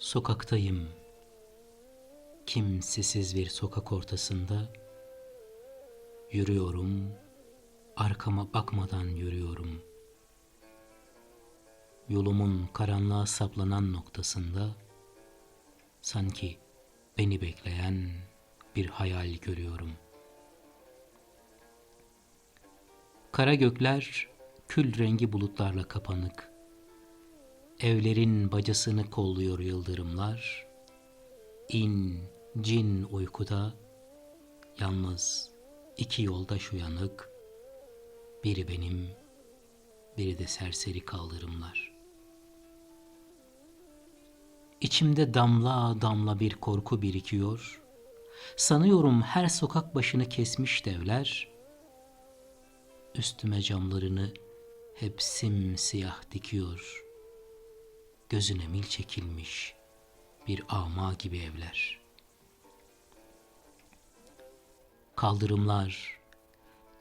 Sokaktayım. Kimsesiz bir sokak ortasında yürüyorum. Arkama bakmadan yürüyorum. Yolumun karanlığa saplanan noktasında sanki beni bekleyen bir hayal görüyorum. Kara gökler kül rengi bulutlarla kapanık. Evlerin bacasını kolluyor yıldırımlar. İn, cin uykuda, yalnız iki yoldaş uyanık. Biri benim, biri de serseri kaldırımlar. İçimde damla damla bir korku birikiyor. Sanıyorum her sokak başını kesmiş devler. Üstüme camlarını hep simsiyah dikiyor. Gözüne mil çekilmiş bir ama gibi evler. Kaldırımlar,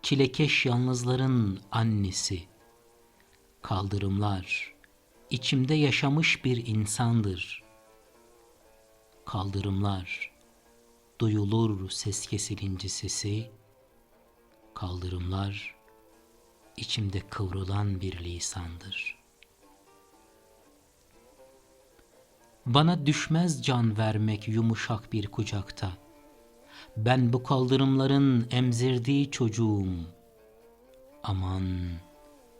çilekeş yalnızların annesi. Kaldırımlar, içimde yaşamış bir insandır. Kaldırımlar, duyulur ses kesilince sesi. Kaldırımlar, içimde kıvrılan bir lisandır. Bana düşmez can vermek yumuşak bir kucakta. Ben bu kaldırımların emzirdiği çocuğum. Aman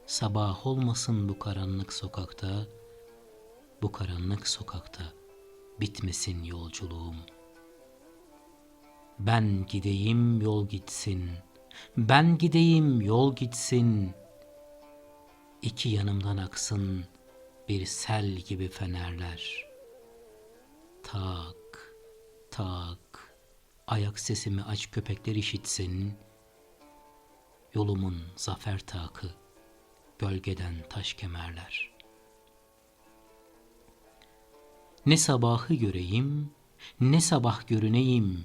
sabah olmasın bu karanlık sokakta. Bu karanlık sokakta bitmesin yolculuğum. Ben gideyim yol gitsin. Ben gideyim yol gitsin. İki yanımdan aksın bir sel gibi fenerler. Tak, tak, ayak sesimi aç köpekler işitsin. Yolumun zafer takı, gölgeden taş kemerler. Ne sabahı göreyim, ne sabah görüneyim.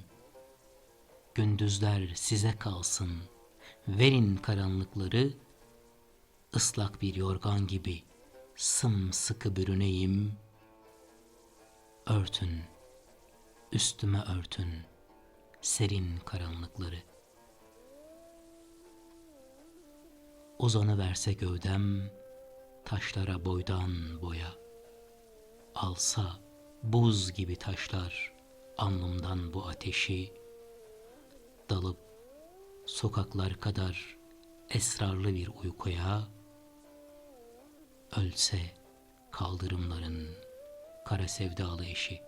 Gündüzler size kalsın, verin karanlıkları, ıslak bir yorgan gibi sımsıkı bürüneyim.'' Örtün, üstüme örtün serin karanlıkları. Uzanı verse gövdem taşlara boydan boya. Alsa buz gibi taşlar alnımdan bu ateşi. Dalıp sokaklar kadar esrarlı bir uykuya. Ölse kaldırımların kara sevdalı eşi.